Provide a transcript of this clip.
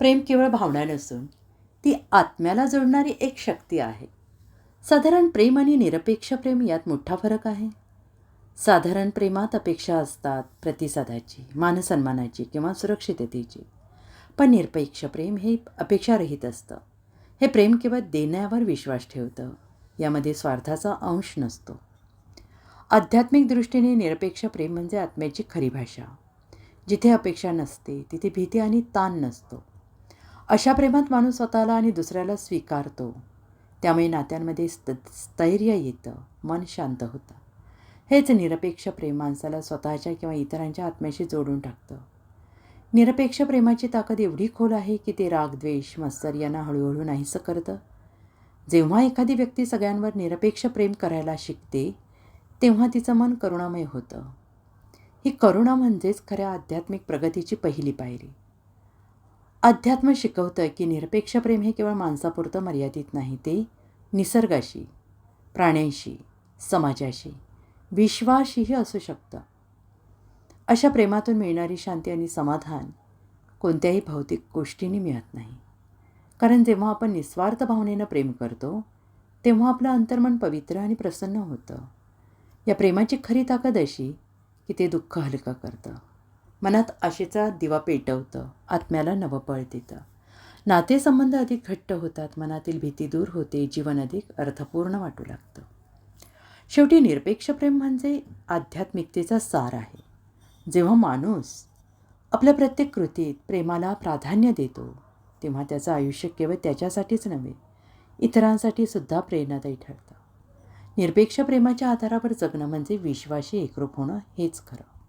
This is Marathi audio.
प्रेम केवळ भावना नसून ती आत्म्याला जोडणारी एक शक्ती आहे. साधारण प्रेम आणि निरपेक्ष प्रेम यात मोठा फरक आहे. साधारण प्रेमात अपेक्षा असतात प्रतिसादाची मानसन्मानाची किंवा सुरक्षिततेची. पण निरपेक्ष प्रेम हे अपेक्षारहित असतं. हे प्रेम केवळ देण्यावर विश्वास ठेवतं. यामध्ये स्वार्थाचा अंश नसतो. आध्यात्मिक दृष्टीने निरपेक्ष प्रेम म्हणजे आत्म्याची खरी भाषा. जिथे अपेक्षा नसते तिथे भीती आणि ताण नसतो. अशा प्रेमात माणूस स्वतःला आणि दुसऱ्याला स्वीकारतो. त्यामुळे नात्यांमध्ये स्त स्थैर्य येतं मन शांत होतं. हेच निरपेक्ष प्रेम माणसाला स्वतःच्या किंवा इतरांच्या आत्म्याशी जोडून टाकतं. निरपेक्ष प्रेमाची ताकद एवढी खोल आहे की ते राग द्वेष मत्सर यांना हळूहळू नाहीसं करतं. जेव्हा एखादी व्यक्ती सगळ्यांवर निरपेक्ष प्रेम करायला शिकते तेव्हा तिचं मन करुणामय होतं. ही करुणा म्हणजेच खऱ्या आध्यात्मिक प्रगतीची पहिली पायरी. अध्यात्म शिकवतं की निरपेक्ष प्रेम हे केवळ माणसापुरतं मर्यादित नाही ते निसर्गाशी प्राण्यांशी समाजाशी विश्वाशीही असू शकतं. अशा प्रेमातून मिळणारी शांती आणि समाधान कोणत्याही भौतिक गोष्टींनी मिळत नाही. कारण जेव्हा आपण निस्वार्थ भावनेनं प्रेम करतो तेव्हा आपलं अंतर्मन पवित्र आणि प्रसन्न होतं. या प्रेमाची खरी ताकद अशी की ते दुःख हलकं करतं. मनात आशेचा दिवा पेटवतं आत्म्याला नवपळ देतं. नातेसंबंध अधिक घट्ट होतात मनातील भीती दूर होते जीवन अधिक अर्थपूर्ण वाटू लागतं. शेवटी निरपेक्ष प्रेम म्हणजे आध्यात्मिकतेचा सार आहे. जेव्हा माणूस आपल्या प्रत्येक कृतीत प्रेमाला प्राधान्य देतो तेव्हा त्याचं आयुष्य केवळ त्याच्यासाठीच नव्हे इतरांसाठी सुद्धा प्रेरणादायी ठरतं. निरपेक्ष प्रेमाच्या आधारावर जगणं म्हणजे विश्वाशी एकरूप होणं हेच खरं.